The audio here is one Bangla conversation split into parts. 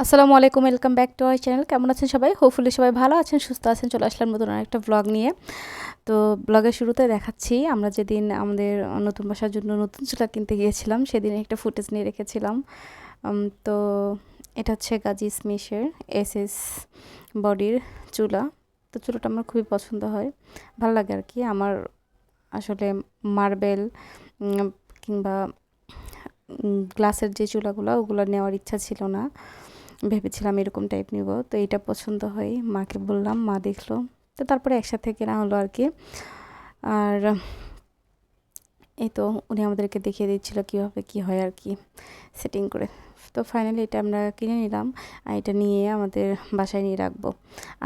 আসসালামু আলাইকুম welcome back to our channel কেমন আছেন সবাই? হোপফুলি সবাই ভালো আছেন, সুস্থ আছেন। চলে আসলাম নতুন আরেকটা ব্লগ নিয়ে। তো ব্লগের শুরুতে দেখাচ্ছি, আমরা যেদিন আমাদের নতুন বাসার জন্য নতুন চুলা কিনতে গিয়েছিলাম, সেদিন একটা ফুটেজ নিয়ে রেখেছিলাম। তো এটা হচ্ছে গাজী স্মিশের এস এস বডির চুলা। তো চুলাটা আমার খুবই পছন্দ হয়। ভালো লাগে আর কি। আমার আসলে মার্বেল কিংবা গ্লাসের যে চুলাগুলো, ওগুলো নেওয়ার ইচ্ছা ছিল না। ভেবেছিলাম এরকম টাইপ নিব। তো এটা পছন্দ হয়। মাকে বললাম, মা দেখল। তো তারপরে একসাথে কেনা হলো আর কি। আর এই তো উনি আমাদেরকে দেখিয়ে দিচ্ছিল কীভাবে কী হয় আর কি সেটিং করে। তো ফাইনালি এটা আমরা কিনে নিলাম। আর এটা নিয়ে আমাদের বাসায় নিয়ে রাখব।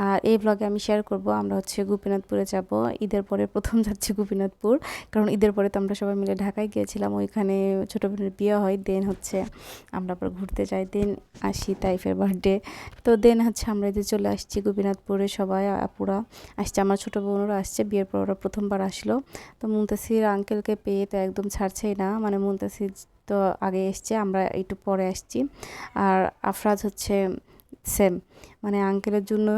আর এই ব্লগে আমি শেয়ার করব, আমরা হচ্ছে গোপীনাথপুরে যাব। ঈদের পরে প্রথম যাচ্ছি গোপীনাথপুর। কারণ ঈদের পরে তো আমরা সবাই মিলে ঢাকায় গিয়েছিলাম, ওইখানে ছোটো বোনের বিয়ে হয়। দেন হচ্ছে আমরা আবার ঘুরতে যাই। দেন আসি তাইফের বার্থডে তো দেন হচ্ছে আমরা এদের চলে আসছি গোপীনাথপুরে সবাই, আপুরা। আসছে আমার ছোটো বোনরা আসছে, বিয়ের পর ওরা প্রথমবার আসলো। তো মুন্তাসির আঙ্কেলকে পেয়ে তো একদম ছাড়ছেই না। মানে মুন্তাসির তো আগে এসছে, আমরা একটু পরে আসছি। আর আফরাজ হচ্ছে সেম মানে আঙ্কেলের জন্য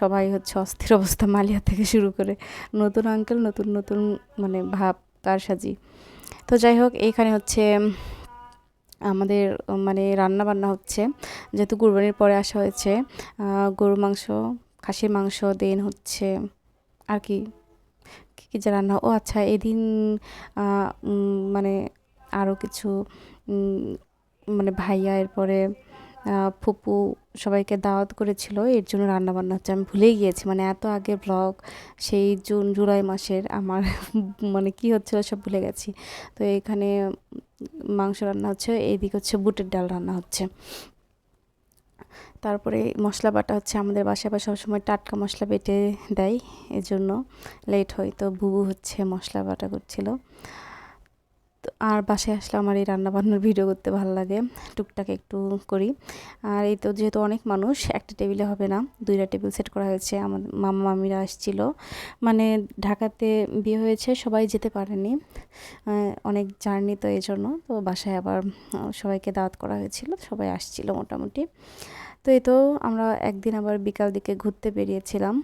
সবাই হচ্ছে অস্থির অবস্থা মালিয়া থেকে শুরু করে নতুন আঙ্কেল নতুন নতুন মানে ভাব, তার সাজি। তো যাই হোক এইখানে হচ্ছে আমাদের মানে রান্না বান্না হচ্ছে। যেহেতু কুরবানির পরে আসা হয়েছে গরুর মাংস, খাসির মাংস, দেন হচ্ছে আর কি, কী কী যে রান্না, ও আচ্ছা এদিন মানে আরও কিছু মানে ভাইয়া এরপরে ফুপু সবাইকে দাওয়াত করেছিল, এর জন্য রান্নাবান্না হচ্ছে। আমি ভুলেই গিয়েছি মানে এত আগে ব্লগ সেই জুন, জুলাই মাসের আমার মানে কি হচ্ছিল সব ভুলে গেছি। তো এখানে মাংস রান্না হচ্ছে এইদিকে হচ্ছে বুটের ডাল রান্না হচ্ছে। তারপরে মশলা বাটা হচ্ছে আমাদের বাসায় বা সবসময় টাটকা মশলা বেটে দেয়, এজন্য লেট হয়। তো বুবু হচ্ছে মশলা বাটা করছিল। আর বাসায় আসলে আমার এই রান্নাবান্নার ভিডিও করতে ভালো লাগে। টুকটাক একটু করি। আর এই তো যেহেতু অনেক মানুষ, একটা টেবিলে হবে না। দুইটা টেবিল সেট করা হয়েছে। আমার মামা, মামিরা আসছিল। মানে ঢাকাতে বিয়ে হয়েছে, সবাই যেতে পারেনি। অনেক জার্নি তো এই জন্য। তো বাসায় আবার সবাইকে দাওয়াত করা হয়েছিল। সবাই আসছিল মোটামুটি। তো এই তো আমরা একদিন আবার বিকাল দিকে ঘুরতে বেরিয়েছিলাম।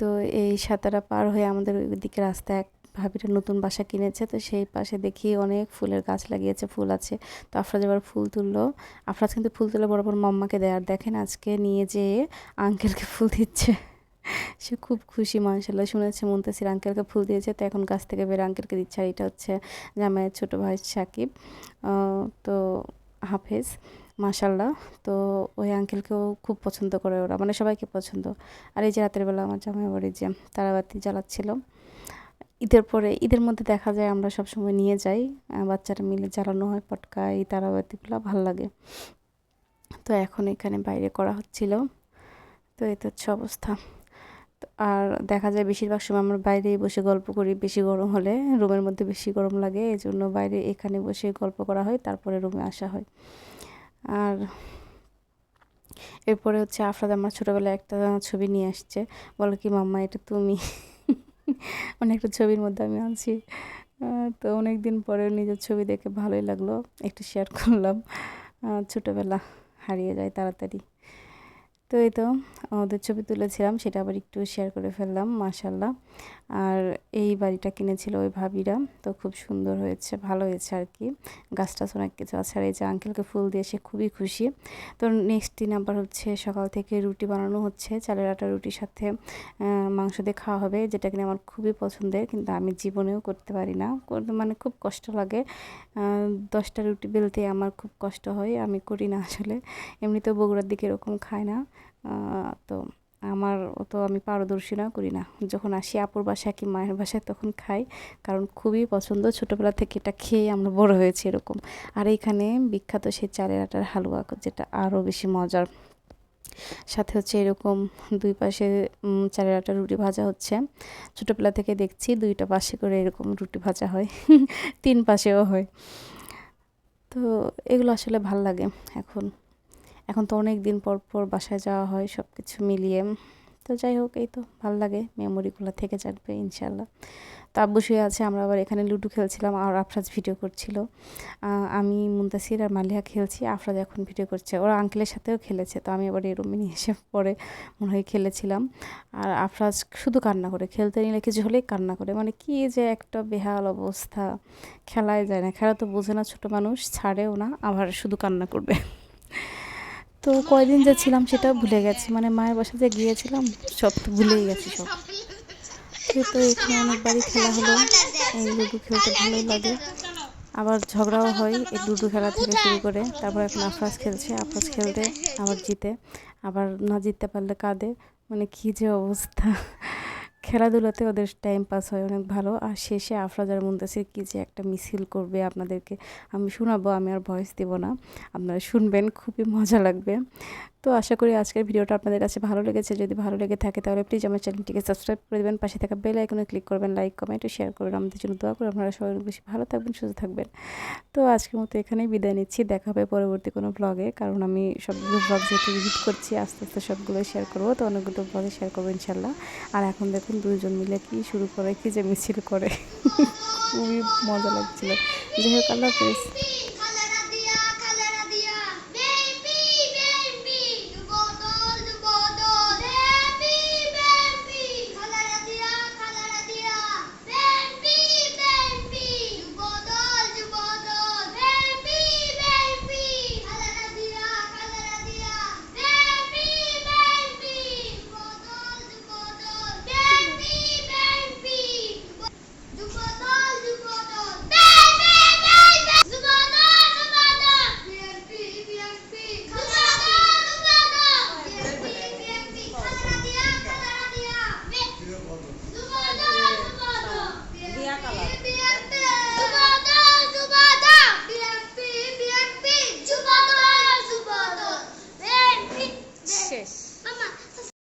তো এই সাঁতারা পার হয়ে আমাদের ওই দিকে রাস্তা এক ভাবিটা নতুন বাসা কিনেছে, তো সেই পাশে দেখি অনেক ফুলের গাছ লাগিয়েছে, ফুল আছে। তো আফরাজ এবার ফুল তুললো। আফরাজ কিন্তু ফুল তুলে বরাবর মাম্মাকে দেয়। আর দেখেন আজকে নিয়ে যেয়ে আঙ্কেলকে ফুল দিচ্ছে। সে খুব খুশি মানসাল্লাহ শুনেছে মুন্তাসির আঙ্কেলকে ফুল দিয়েছে। তো এখন গাছ থেকে বের আঙ্কেলকে দিচ্ছে। আর এটা হচ্ছে জামাইয়ের ছোটো ভাই সাকিব। তো হাফেজ মাশাল্লাহ তো ওই আঙ্কেলকেও খুব পছন্দ করে ওরা। মানে সবাইকে পছন্দ। আর এই যে রাতের বেলা আমার জামাই যে তারাবাতি জ্বালাচ্ছিল ঈদের পরে, ঈদের মধ্যে দেখা যায় আমরা সব সময় নিয়ে যাই বাচ্চারা মিলে জ্বালানো হয় পটকা, এই তারাবাতিগুলো ভালো লাগে। তো এখন এখানে বাইরে করা হচ্ছিল। তো তো হচ্ছে অবস্থা। আর দেখা যায় বেশিরভাগ সময় আমরা বাইরেই বসে গল্প করি, বেশি গরম হলে, রুমের মধ্যে বেশি গরম লাগে এই জন্য বাইরে এখানে বসে গল্প করা হয়, তারপরে রুমে আসা হয়। আর এরপরে হচ্ছে আফরাদ আমার ছোটোবেলায় একটা ছবি নিয়ে আসছে, বলো কি, মাম্মা, এটা তুমি। অনেকটা ছবির মধ্যে আমি আছি। তো অনেক দিন পরে নিজের ছবি দেখে ভালোই লাগল। একটু শেয়ার করলাম। ছোটোবেলা হারিয়ে যায় তাড়াতাড়ি। তো এই তো, আমাদের ছবি তুলেছিলাম, সেটা আবার একটু শেয়ার করে ফেললাম মাশাল্লাহ আর এই বাড়িটা কিনেছিল ওই ভাবিরা। তো খুব সুন্দর হয়েছে, ভালো হয়েছে আর কি। গাছ টাছ অনেক কিছু আছে। আর এই যে আঙ্কেলকে ফুল দিয়ে সে খুবই খুশি। তো নেক্সট দিন আবার হচ্ছে সকাল থেকে রুটি বানানো হচ্ছে। চালের আটা, রুটির সাথে মাংস দিয়ে খাওয়া হবে, যেটা কিনা আমার খুবই পছন্দের। কিন্তু আমি জীবনেও করতে পারি না। মানে খুব কষ্ট লাগে। দশটা রুটি বেলতে আমার খুব কষ্ট হয়। আমি করি না আসলে। এমনিতেও বগুড়ার দিকে এরকম খায় না। তো আমার তো আমি পারদর্শী না করি না। যখন আসি আপুর বাসায় কি মায়ের বাসায় তখন খাই। কারণ খুবই পছন্দ ছোটোবেলা থেকে এটা খেয়ে আমরা বড় হয়েছি এরকম। আর এইখানে বিখ্যাত সেই চালের আটার হালুয়া যেটা আরও বেশি মজার। সাথে হচ্ছে এরকম দুই পাশে চালের আটা রুটি ভাজা হচ্ছে। ছোটোবেলা থেকে দেখছি দুইটা পাশে করে এরকম রুটি ভাজা হয়। তিন পাশেও হয়। তো এগুলো আসলে ভালো লাগে এখন। এখন তো অনেক দিন পর পর বাসায় যাওয়া হয় সব কিছু মিলিয়ে। তো যাই হোক, এই তো ভালো লাগে মেমোরিগুলো থেকে যাবে ইনশাল্লাহ তো আব্বু শুয়ে আছে, আমরা আবার এখানে লুডো খেলছিলাম আর আফরাজ ভিডিও করছিল। আমি, মুন্তাসির আর মালিয়া খেলছি, আফরাজ এখন ভিডিও করছে। ওরা আঙ্কেলের সাথেও খেলেছে, তো আমি আবার এই নিয়ে এসে পরে মনে হয় খেলেছিলাম। আর আফরাজ শুধু কান্না করে, খেলতে নিলে কিছু হলেই কান্না করে। মানে কি যে একটা বেহাল অবস্থা খেলায় যায় না। খেলা তো বোঝে না ছোটো মানুষ, ছাড়েও না, আবার শুধু কান্না করবে। তো কয়দিন যে ছিলাম সেটাও ভুলে গেছি। মানে মায়ের বাসা যে গিয়েছিলাম, সব তো ভুলেই গেছি সব। তো এখানে অনেকবারই খেলা হলো। এই লুডু খেলতে ভালোই লাগে। আবার ঝগড়াও হয় এই লুডু খেলা থেকে শুরু করে। তারপর এখন আফরাজ খেলছে, আফরাজ খেলতে, আবার জিতে। আবার না জিততে পারলে কাঁদে। মানে কী যে অবস্থা। খেলাধুলাতে ওদের টাইম পাস হয় অনেক ভালো। আর শেষে আফরাজ আর মুন্তাসির কী যে একটা মিছিল করবে আপনাদেরকে আমি শোনাবো, আমি আর ভয়েস দেব না। আপনারা শুনবেন, খুবই মজা লাগবে। তো আশা করি আজকের ভিডিওটা আপনাদের কাছে ভালো লেগেছে। যদি ভালো লেগে থাকে তাহলে প্লিজ আমার চ্যানেলটিকে সাবস্ক্রাইব করে দেবেন। পাশে থাকা বেল আইকনে ক্লিক করবেন লাইক কমেন্ট ও শেয়ার করবেন। আমাদের জন্য দোয়া করে আপনারা সবাই বেশি ভালো থাকবেন, সুস্থ থাকবেন। তো আজকের মতো এখানেই বিদায় নিচ্ছি। দেখা হবে পরবর্তী কোনো ব্লগে কারণ আমি সবগুলো ব্লগ যেহেতু এডিট করছি, আস্তে আস্তে সবগুলো শেয়ার করব। তো অনেকগুলো ব্লগে শেয়ার করব ইনশাল্লাহ আর এখন দেখুন দুজন মিলে কি শুরু করে, কি যে মিছিল করে। খুবই মজা লাগছিল। যাই হোক, আল্লাহ